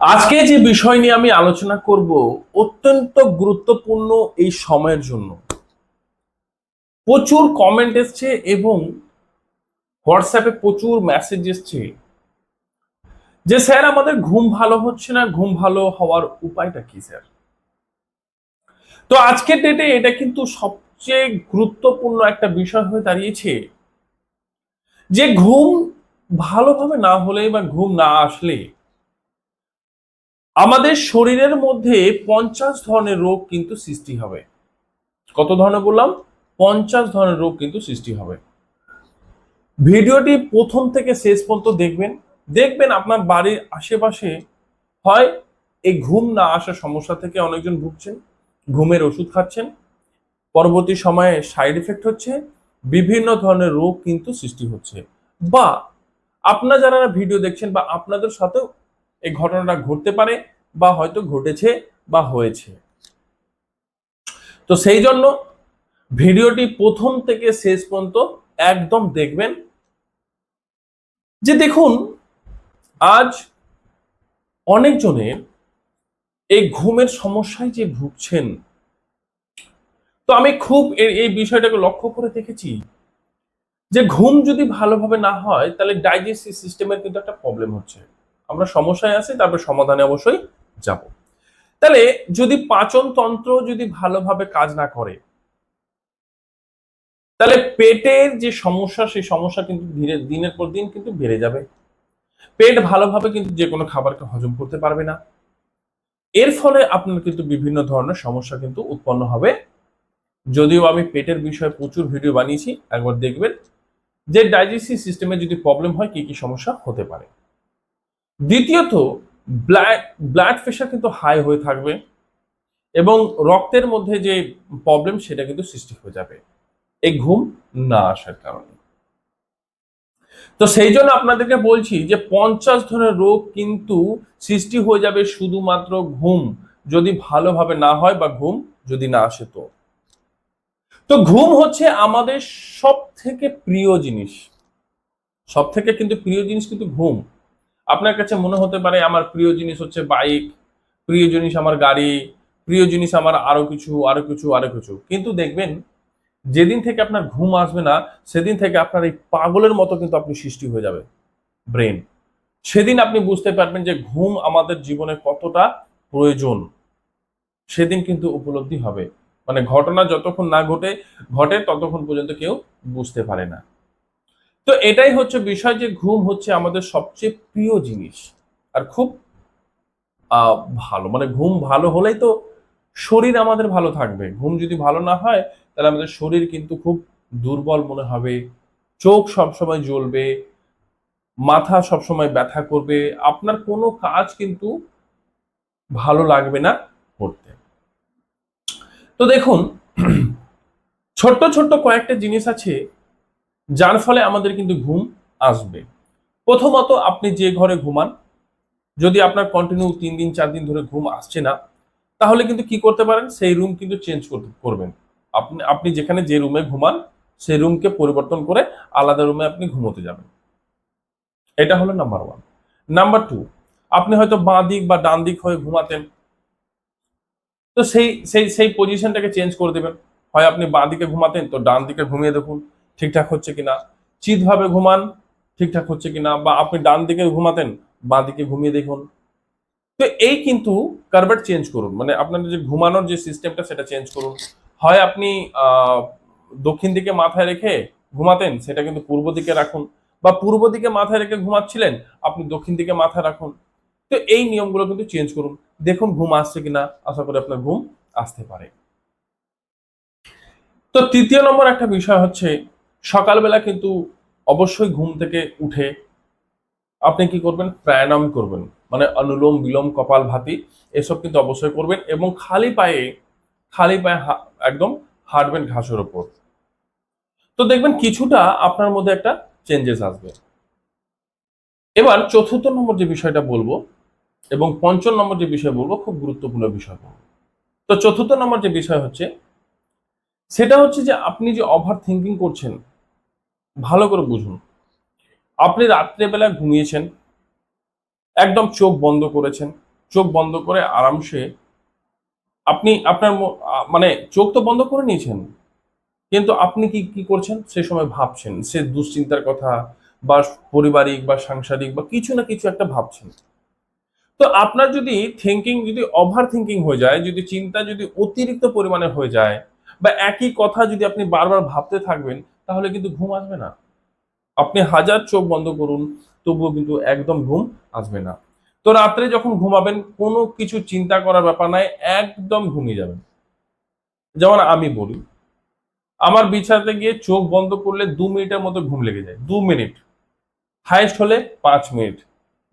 আজকে যে বিষয় নিয়ে আমি আলোচনা করব অত্যন্ত গুরুত্বপূর্ণ এই সময়ের জন্য। প্রচুর কমেন্ট এসছে এবং হোয়াটসঅ্যাপে প্রচুর মেসেজ এসছে যে, স্যার, আমাদের ঘুম ভালো হচ্ছে না। ঘুম ভালো হওয়ার উপায়টা কি, স্যার? তো আজকের ডেটে এটা কিন্তু সবচেয়ে গুরুত্বপূর্ণ একটা বিষয় হয়ে দাঁড়িয়েছে যে, ঘুম ভালোভাবে না হলে বা ঘুম না আসলে আমাদের শরীরের মধ্যে পঞ্চাশ ধরনের রোগ কিন্তু সৃষ্টি হবে। কত ধরনের বললাম? পঞ্চাশ ধরনের রোগ কিন্তু সৃষ্টি হবে। ভিডিওটি প্রথম থেকে শেষ পর্যন্ত দেখবেন। দেখবেন আপনার বাড়ির আশেপাশে হয় এই ঘুম না আসার সমস্যা থেকে অনেকজন ভুগছেন, ঘুমের ওষুধ খাচ্ছেন, পরবর্তী সময়ে সাইড এফেক্ট হচ্ছে, বিভিন্ন ধরনের রোগ কিন্তু সৃষ্টি হচ্ছে। বা আপনারা যারা ভিডিও দেখছেন বা আপনাদের সাথেও এই ঘটনাটা ঘটতে পারে বা হয়তো ঘটেছে বা হয়েছে। তো সেই জন্য ভিডিওটি প্রথম থেকে শেষ পর্যন্ত একদম দেখবেন যে দেখুন, আজ অনেকজনের এই ঘুমের সমস্যায় যে ভুগছেন, তো আমি খুব এই বিষয়টাকে লক্ষ্য করে দেখেছি যে ঘুম যদি ভালোভাবে না হয়, তাহলে ডাইজেস্টিভ সিস্টেমের কিন্তু একটা প্রবলেম হচ্ছে। আমরা সমস্যায় আছি, তারপর সমাধানে অবশ্যই যাব। তাহলে যদি পাচন তন্ত্র যদি ভালোভাবে কাজ না করে, তাহলে পেটের যে সমস্যা, সেই সমস্যা কিন্তু ধীরে, দিনের পর দিন কিন্তু বেড়ে যাবে। পেট ভালোভাবে কিন্তু যে কোনো খাবারকে হজম করতে পারবে না। এর ফলে আপনার কিন্তু বিভিন্ন ধরনের সমস্যা কিন্তু উৎপন্ন হবে। যদিও আমি পেটের বিষয়ে প্রচুর ভিডিও বানিয়েছি, একবার দেখবেন যে ডাইজেস্টিভ সিস্টেমে যদি প্রবলেম হয়, কি কি সমস্যা হতে পারে। দ্বিতীয়ত ব্লাড ব্লাড প্রেশার কিন্তু হাই হয়ে থাকবে এবং রক্তের মধ্যে যে প্রবলেম সেটা কিন্তু সৃষ্টি হয়ে যাবে। এই ঘুম না আসার কারণে। তো সেই জন্য আপনাদেরকে বলছি যে পঞ্চাশ ধরনের রোগ কিন্তু সৃষ্টি হয়ে যাবে শুধুমাত্র ঘুম। যদি ভালোভাবে না হয় বা ঘুম যদি না আসে তো। তো ঘুম হচ্ছে আমাদের সব থেকে প্রিয় জিনিস। সব থেকে কিন্তু প্রিয় জিনিস কিন্তু ঘুম। আপনার কাছে মনে হতে পারে আমার প্রিয় জিনিস হচ্ছে বাইক, প্রিয় জিনিস আমার গাড়ি, প্রিয় জিনিস আমার আরও কিছু আরও কিছু আরও কিছু। কিন্তু দেখবেন, যেদিন থেকে আপনার ঘুম আসবে না, সেদিন থেকে আপনার এই পাগলের মতো কিন্তু আপনি সৃষ্টি হয়ে যাবে ব্রেন সেদিন আপনি বুঝতে পারবেন যে ঘুম আমাদের জীবনে কতটা প্রয়োজন, সেদিন কিন্তু উপলব্ধি হবে। মানে ঘটনা যতক্ষণ না ঘটে ঘটে ততক্ষণ পর্যন্ত কেউ বুঝতে পারে না। তো এটাই হচ্ছে বিষয় যে ঘুম হচ্ছে আমাদের সবচেয়ে প্রিয় জিনিস। আর খুব ভালো। মানে ঘুম ভালো হলেই তো শরীর আমাদের ভালো থাকবে। ঘুম যদি ভালো না হয়, তাহলে আমাদের শরীর কিন্তু খুব দুর্বল মনে হবে। চোখ সবসময় জ্বলবে, মাথা সবসময় ব্যথা করবে। আপনার কোনো কাজ কিন্তু ভালো লাগবে না করতে। তো দেখুন, ছোট্ট ছোট্ট কয়েকটা জিনিস আছে যার ফলে আমাদের কিন্তু ঘুম আসবে। প্রথমত আপনি যে ঘরে ঘুমান, যদি আপনার কন্টিনিউ তিন দিন, চার দিন ধরে ঘুম আসছে না, তাহলে কিন্তু কি করতে পারেন? সেই রুম কিন্তু চেঞ্জ করবেন। আপনি আপনি যেখানে যে রুমে ঘুমান, সেই রুমকে পরিবর্তন করে আলাদা রুমে আপনি ঘুমোতে যাবেন। এটা হলো নাম্বার ওয়ান নাম্বার টু আপনি হয়তো বাঁ দিক বা ডান দিক হয়ে ঘুমাতেন। তো সেই সেই সেই পজিশনটাকে চেঞ্জ করে দেবেন। হয় আপনি বাঁ দিকে ঘুমাতেন, তো ডান দিকে ঘুমিয়ে দেখুন। ঠিকঠাক হচ্ছে কিনা? চিতভাবে ঘুমান, ঠিকঠাক হচ্ছে কিনা? বা আপনি ডান দিকে ঘুমাতেন, বাঁ দিকে ঘুমিয়ে দেখুন। তো এই কিন্তু কার্ভেট চেঞ্জ করুন। মানে আপনাদের যে ঘুমানোর যে সিস্টেমটা সেটা চেঞ্জ করুন। হয় আপনি দক্ষিণ দিকে মাথায় রেখে ঘুমাতেন, সেটা কিন্তু পূর্ব দিকে রাখুন। বা পূর্ব দিকে মাথায় রেখে ঘুমাচ্ছিলেন, আপনি দক্ষিণ দিকে মাথা রাখুন। তো এই নিয়মগুলো কিন্তু চেঞ্জ করুন। দেখুন ঘুম আসছে কিনা, আশা করি আপনার ঘুম আসতে পারে। তো তৃতীয় নম্বর একটা বিষয় হচ্ছে সকালবেলা কিন্তু অবশ্যই ঘুম থেকে উঠে আপনি কি করবেন? প্রাণায়াম করবেন। মানে অনুলোম বিলোম কপাল ভাতি এসব কিন্তু অবশ্যই করবেন এবং খালি পায়ে খালি পায়ে একদম হাঁটবেন ঘাসের ওপর। তো দেখবেন কিছুটা আপনার মধ্যে একটা চেঞ্জেস আসবে। এবার চতুর্থ নম্বর যে বিষয়টা বলব এবং পঞ্চম নম্বর যে বিষয় বলব খুব গুরুত্বপূর্ণ বিষয় তো চতুর্থ নম্বর যে বিষয় হচ্ছে, সেটা হচ্ছে যে আপনি যে ওভার থিঙ্কিং করছেন ভালো করে বুঝুন। আপনি রাত্রেবেলা ঘুমিয়েছেন, একদম চোখ বন্ধ করেছেন, চোখ বন্ধ করে আরামসে আপনি আপনার মানে চোখ তো বন্ধ করে নিয়েছেন, কিন্তু আপনি কি কি করছেন? সে সময় ভাবছেন, সে দুশ্চিন্তার কথা বা পারিবারিক বা সাংসারিক বা কিছু না কিছু একটা ভাবছেন। তো আপনার যদি থিঙ্কিং যদি ওভার থিঙ্কিং হয়ে যায়, যদি চিন্তা যদি অতিরিক্ত পরিমাণে হয়ে যায় বা একই কথা যদি আপনি বারবার ভাবতে থাকবেন তাহলে কিন্তু ঘুম আসবে না। আপনি হাজার চোখ বন্ধ করুন, তবুও কিন্তু একদম ঘুম আসবে না। তো রাত্রে যখন ঘুমাবেন, কোনো কিছু চিন্তা করার ব্যাপার নাই, একদম ঘুমিয়ে যাবেন। যেমন আমি বলি, আমার বিছানাতে গিয়ে চোখ বন্ধ করলে দু মিনিটের মতো ঘুম লেগে যায়, দু মিনিট। হাইস্ট হলে পাঁচ মিনিট।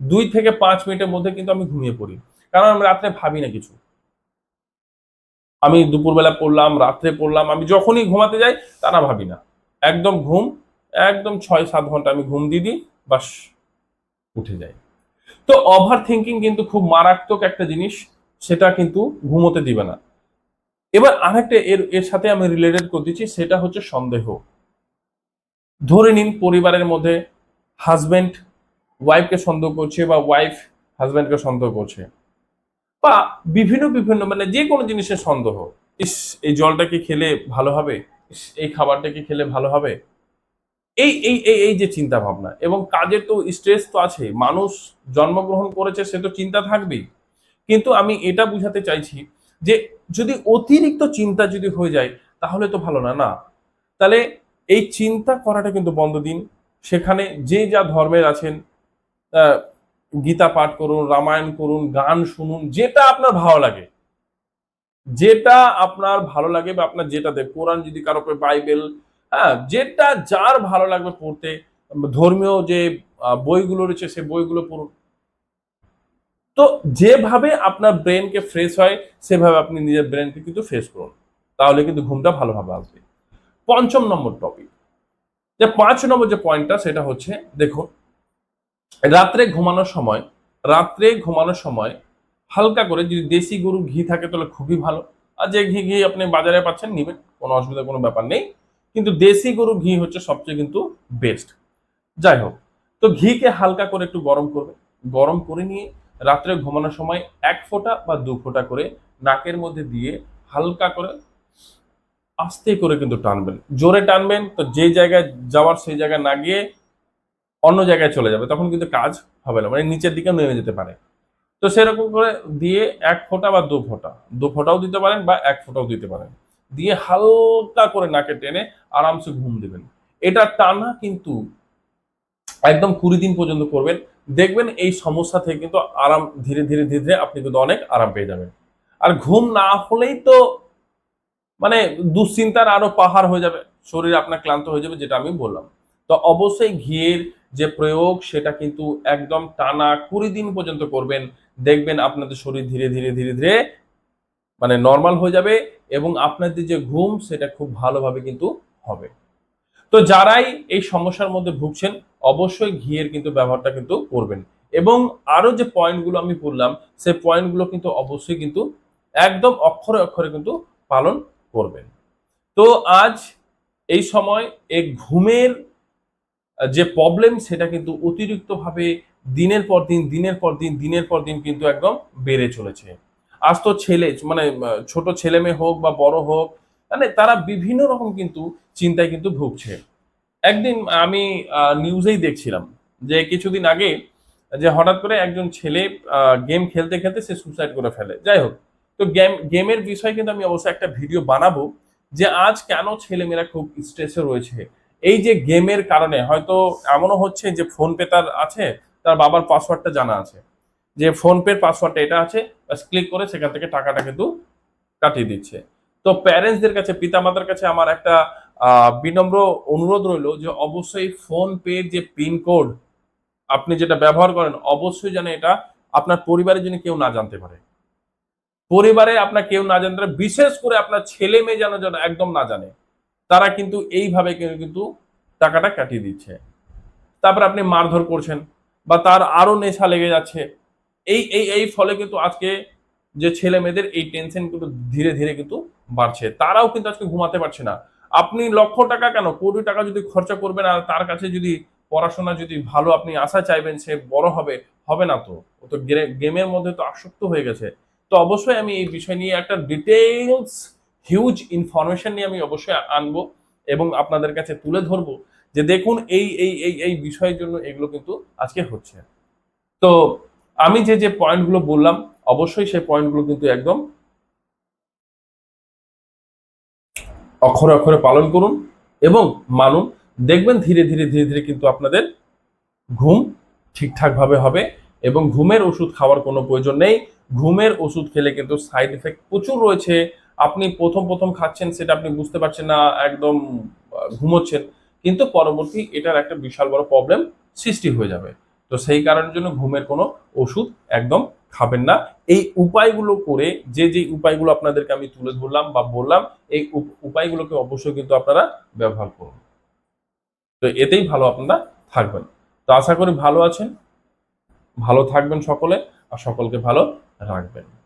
দুই থেকে পাঁচ মিনিটের মধ্যে কিন্তু আমি ঘুমিয়ে পড়ি। কারণ আমি রাত্রে ভাবি না কিছু। আমি দুপুরবেলা পড়লাম, রাত্রে পড়লাম, আমি যখনই ঘুমাতে যাই, তা না ভাবি না। একদম ঘুম, একদম ছয় সাত ঘণ্টা আমি ঘুম দিয়ে দিই বাস উঠে যাই। তো ওভার থিঙ্কিং কিন্তু খুব মারাত্মক একটা জিনিস, সেটা কিন্তু ঘুমোতে দিবে না। এবার আরেকটা এর এর সাথে আমি রিলেটেড করতেছি সেটা হচ্ছে সন্দেহ। ধরে নিন পরিবারের মধ্যে হাজবেন্ড ওয়াইফকে সন্দেহ করছে বা ওয়াইফ হাজবেন্ডকে সন্দেহ করছে বা বিভিন্ন বিভিন্ন মানে যে কোনো জিনিসের সন্দেহ। ইস, এই জলটাকে খেলে ভালো হবে? এই খাবারটা কি খেলে ভালো হবে? এই এই এই এই যে চিন্তা ভাবনা এবং কাজের তো স্ট্রেস তো আছে মানুষ জন্মগ্রহণ করেছে, সে তো চিন্তা থাকবেই। কিন্তু আমি এটা বুঝাতে চাইছি যে যদি অতিরিক্ত চিন্তা যদি হয়ে যায়, তাহলে তো ভালো না না? তাহলে এই চিন্তা করাটা কিন্তু বন্ধ দিন। সেখানে যে যা ধর্মের আছেন গীতা পাঠ করুন, রামায়ণ করুন, গান শুনুন, যেটা আপনার ভালো লাগে। যেটা আপনার ভালো লাগে বা আপনার যেটা দেখ কোরআন যদি করে বাইবেল হ্যাঁ যেটা যার ভালো লাগবে পড়তে, ধর্মীয় যে বইগুলো রয়েছে, সে বইগুলো পড়ুন। তো যেভাবে আপনার ব্রেনকে ফ্রেশ হয়, সেভাবে আপনি নিজের ব্রেনকে কিন্তু ফ্রেশ করুন। তাহলে কিন্তু ঘুমটা ভালোভাবে আসবে। পঞ্চম নম্বর টপিক যে পাঁচ নম্বর যে পয়েন্টটা সেটা হচ্ছে, দেখুন, রাত্রে ঘুমানোর সময়, রাত্রে ঘুমানোর সময় হালকা করে, যদি দেশি গরু ঘি থাকে তাহলে খুবই ভালো। আর যে ঘি ঘি আপনি বাজারে পাচ্ছেন, নেবেন, কোনো অসুবিধা, কোনো ব্যাপার নেই। কিন্তু দেশি গরু ঘি হচ্ছে সবচেয়ে কিন্তু বেস্ট যাই হোক, তো ঘিকে হালকা করে একটু গরম করবে। গরম করে নিয়ে রাত্রে ঘুমানোর সময় এক ফোঁটা বা দু ফোঁটা করে নাকের মধ্যে দিয়ে হালকা করে আস্তে করে কিন্তু টানবেন। জোরে টানবেন, তো যে জায়গায় যাওয়ার সেই জায়গায় না গিয়ে অন্য জায়গায় চলে যাবে, তখন কিন্তু কাজ হবে না মানে নিচের দিকে নেমে যেতে পারে। তো সেরকম করে দিয়ে এক ফোঁটা বা দু ফোঁটা, দু ফোঁটাও দিতে পারেন বা এক ফোঁটাও দিতে পারেন। দিয়ে হালকা করে নাকে টেনে আরামসে ঘুম দেবেন। এটা টানা কিন্তু একদম কুড়ি দিন পর্যন্ত করবেন। দেখবেন এই সমস্যা থেকে কিন্তু আরাম ধীরে ধীরে ধীরে ধীরে আপনি কিন্তু অনেক আরাম পেয়ে যাবেন। আর ঘুম না হলেই তো মানে দুশ্চিন্তার আরও পাহাড় হয়ে যাবে, শরীর আপনার ক্লান্ত হয়ে যাবে, যেটা আমি বললাম। তো অবশ্যই ঘিয়ের যে প্রয়োগ, সেটা কিন্তু একদম টানা কুড়ি দিন পর্যন্ত করবেন। দেখবেন আপনাদের শরীর ধীরে ধীরে ধীরে ধীরে মানে নর্মাল হয়ে যাবে এবং আপনাদের যে ঘুম সেটা খুব ভালোভাবে কিন্তু হবে। তো যারাই এই সমস্যার মধ্যে ভুগছেন, অবশ্যই ঘিয়ের কিন্তু ব্যবহারটা কিন্তু করবেন। এবং আরও যে পয়েন্টগুলো আমি বললাম, সেই পয়েন্টগুলো কিন্তু অবশ্যই কিন্তু একদম অক্ষরে অক্ষরে কিন্তু পালন করবেন। তো আজ এই সময় এই ঘুমের যে প্রবলেম সেটা কিন্তু অতিরিক্তভাবে দিনের পর দিন, দিনের পর দিন, দিনের পর দিন কিন্তু একদম বেড়ে চলেছে। আজ তো ছেলে মানে ছোট ছেলে মেয়ে হোক বা বড় হোক মানে তারা বিভিন্ন রকম কিন্তু চিন্তায় কিন্তু ভুগছে। একদিন আমি নিউজেই দেখছিলাম যে কিছুদিন আগে যে হঠাৎ করে একজন ছেলে গেম খেলতে খেলতে সে সুসাইড করে ফেলে। যাই হোক, তো গেম, গেমের বিষয়ে কিন্তু আমি অবশ্যই একটা ভিডিও বানাবো যে আজ কেন ছেলেমেয়েরা খুব স্ট্রেসে রয়েছে। এই যে গেমের কারণে হয়তো এমনও হচ্ছে যে ফোন পে তার আছে তার বাবার পাসওয়ার্ডটা জানা আছে। যে ফোন পের পাসওয়ার্ডটা এটা আছে বাস ক্লিক করে সেখান থেকে টাকাটা কিন্তু কাটিয়ে দিচ্ছে। তো প্যারেন্টসদের কাছে, পিতামাতার কাছে আমার একটা বিনম্র অনুরোধ রইল যে অবশ্যই ফোন পের যে পিন কোড আপনি যেটা ব্যবহার করেন, অবশ্যই যেন এটা আপনার পরিবারের জন্য কেউ না জানতে পারে। পরিবারে আপনার কেউ না জানতে পারে, বিশেষ করে আপনার ছেলে মেয়ে যেন যেন একদম না জানে, তারা কিন্তু এইভাবে কিন্তু টাকাটা কাটিয়ে দিচ্ছে। তারপর আপনি মারধর করছেন বা তার আরও নেশা লেগে যাচ্ছে। এই এই এই ফলে কিন্তু আজকে যে ছেলে মেয়েদের এই টেনশন কিন্তু ধীরে ধীরে কিন্তু বাড়ছে। তারাও কিন্তু আজকে ঘুমাতে পারছে না। আপনি লক্ষ টাকা কেন? কোটি টাকা যদি খরচা করবেন আর তার কাছে যদি পড়াশোনা যদি ভালো আপনি আশা চাইবেন সে বড় হবে হবে না তো? ও তো গেমের মধ্যে তো আসক্ত হয়ে গেছে। তো অবশ্যই আমি এই বিষয় নিয়ে একটা ডিটেলস হিউজ ইনফরমেশন নিয়ে আমি অবশ্যই আনব এবং আপনাদের কাছে তুলে ধরবো। যে দেখুন এই এই এই এই বিষয়ের জন্য এগুলো কিন্তু আজকে হচ্ছে। তো আমি যে যে পয়েন্টগুলো বললাম, অবশ্যই সেই পয়েন্টগুলো কিন্তু একদম অক্ষরে অক্ষরে পালন করুন এবং মানুন। দেখবেন ধীরে ধীরে ধীরে ধীরে কিন্তু আপনাদের ঘুম ঠিকঠাক ভাবে হবে এবং ঘুমের ওষুধ খাওয়ার কোনো প্রয়োজন নেই। ঘুমের ওষুধ খেলে কিন্তু সাইড এফেক্ট প্রচুর রয়েছে। আপনি প্রথম প্রথম খাচ্ছেন সেটা আপনি বুঝতে পারছেন না, একদম ঘুমোচ্ছেন। কিন্তু পরবর্তী এটার একটা বিশাল বড় প্রবলেম সৃষ্টি হয়ে যাবে। তো সেই কারণের জন্য ঘুমের কোনো ওষুধ একদম খাবেন না। এই উপায়গুলো করে যে যে উপায়গুলো আপনাদেরকে আমি তুলে ধরলাম বা বললাম, এই উপ- উপায়গুলোকে অবশ্যই কিন্তু আপনারা ব্যবহার করুন। তো এতেই ভালো আপনারা থাকবেন। তো আশা করি ভালো আছেন, ভালো থাকবেন সকলে, আর সকলকে ভালো রাখবেন।